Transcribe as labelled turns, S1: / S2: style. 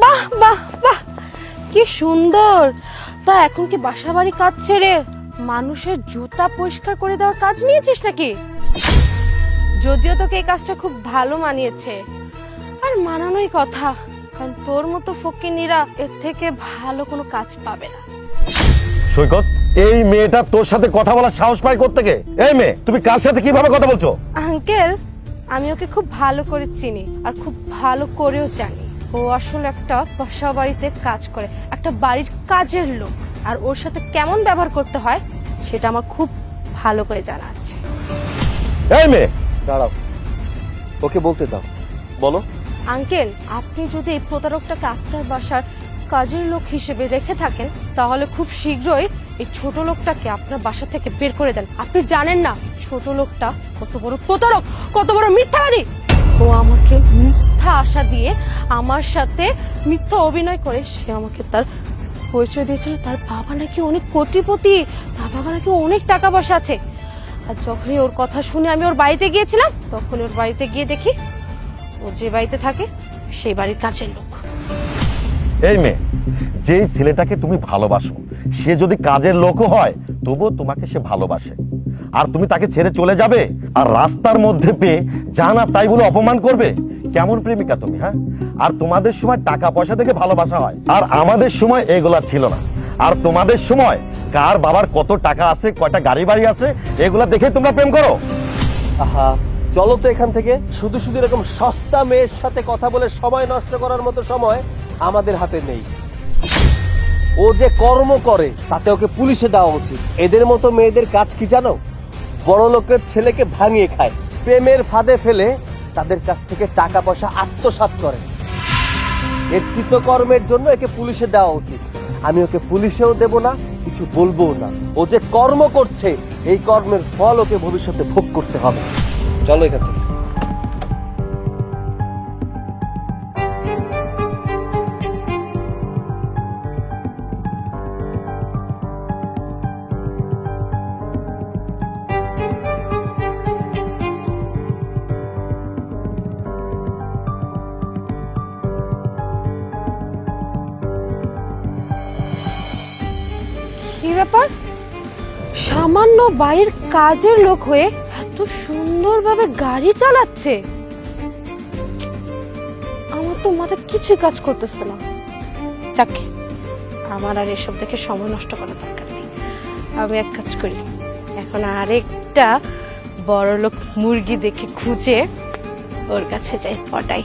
S1: বাহ বাহ বাহ। কি সুন্দর। তা এখন কি বাসা বাড়ি কাজ ছেড়ে মানুষের জুতা পরিষ্কার করে দেওয়ার কাজ নিয়েছিস নাকি? যদিও তোকে এই কাজটা খুব ভালো মানিয়েছে। আর মানানোই কথা কারণ তোর মতো ফকিনীরা এর থেকে ভালো কোনো কাজ পাবে না।
S2: সৈকত এই মেয়েটা তোর সাথে কথা বলার সাহস পায় কোত্থেকে? এই মেয়ে তুমি কার সাথে কীভাবে কথা বলছো?
S1: আঙ্কেল আমি ওকে খুব ভালো করে চিনি আর খুব ভালো করেও জানি। ও আসলে একটা বাসা বাড়িতে কাজ করে একটা বাড়ির কাজের লোক। আর ওর সাথে কেমন ব্যবহার করতে হয় সেটা আমার খুব ভালো করে জানা আছে।
S2: এই মেয়ে
S3: দাঁড়াও। ওকে বলতে দাও। বলো।
S1: আঙ্কেল আপনি যদি এই প্রতারকটাকে আপনার বাসার কাজের লোক হিসেবে রেখে থাকেন তাহলে খুব শীঘ্রই এই ছোট লোকটাকে আপনার বাসা থেকে বের করে দেন। আপনি জানেন না ছোট লোকটা কত বড় প্রতারক কত বড় মিথ্যাবাদী! ও আমাকে মিথ্যা আশা দিয়ে আমার সাথে মিথ্যা অভিনয় করে, সে আমাকে তার পরিচয় দিয়েছিল। তার বাবা নাকি অনেক কোটিপতি, তার বাবা নাকি অনেক টাকা পয়সা আছে। আর যখনই ওর কথা শুনে আমি ওর বাড়িতে গিয়েছিলাম তখন ওর বাড়িতে গিয়ে দেখি ও যে বাড়িতে থাকে, সেই বাড়ির কাছের লোক।
S2: এই মেয়ে, যেই ছেলেটাকে তুমি ভালোবাসো, সে যদি কাজের লোকও হয়, তবুও তোমাকে সে ভালোবাসে। আর তুমি তাকে ছেড়ে চলে যাবে আর রাস্তার মধ্যে পেয়ে যা না তাই বলে অপমান করবে? কেমন প্রেমিকা তুমি হ্যাঁ? আর তোমাদের সময় টাকা পয়সা থেকে ভালোবাসা হয়। আর আমাদের সময় এগুলা ছিল না। আর তোমাদের সময় কার বাবার কত টাকা আছে, কয়টা গাড়ি বাড়ি আছে, এগুলা দেখে তোমরা প্রেম করো?
S3: আহা, চলো তো এখান থেকে। শুধু শুধু এরকম সস্তা মেয়ের সাথে কথা বলে সময় নষ্ট করার মতো সময় আমাদের হাতে নেই। ও যে কর্ম করে, তাতে ওকে পুলিশে দেওয়া উচিত। এদের মতো মেয়েদের কাজ কি জানো? বড় লোকের ছেলেকে ভাঙিয়ে খায়। প্রেমের ফাঁদে ফেলে তাদের কাছ থেকে টাকা পয়সা আত্মসাত করে। এর কৃতকর্মের জন্য একে পুলিশে দেওয়া উচিত। আমি ওকে পুলিশেও দেব না, কিছু বলব না। ও যে কর্ম করছে, এই কর্মের ফল ওকে ভবিষ্যতে ভোগ করতে হবে। চলো এখান থেকে।
S1: কি ব্যাপার? সামান্য বাড়ির কাজের লোক হয়ে এত সুন্দরভাবে গাড়ি চালাচ্ছে। আমার তো মাথা কিছুই কাজ করতেছে না। যাক, আমার আর এসব দেখে সময় নষ্ট করার দরকার নেই। আমি এক কাজ করি, এখন আরেকটা বড় লোক মুরগি দেখে খুঁজে ওর কাছে যাই, পটাই।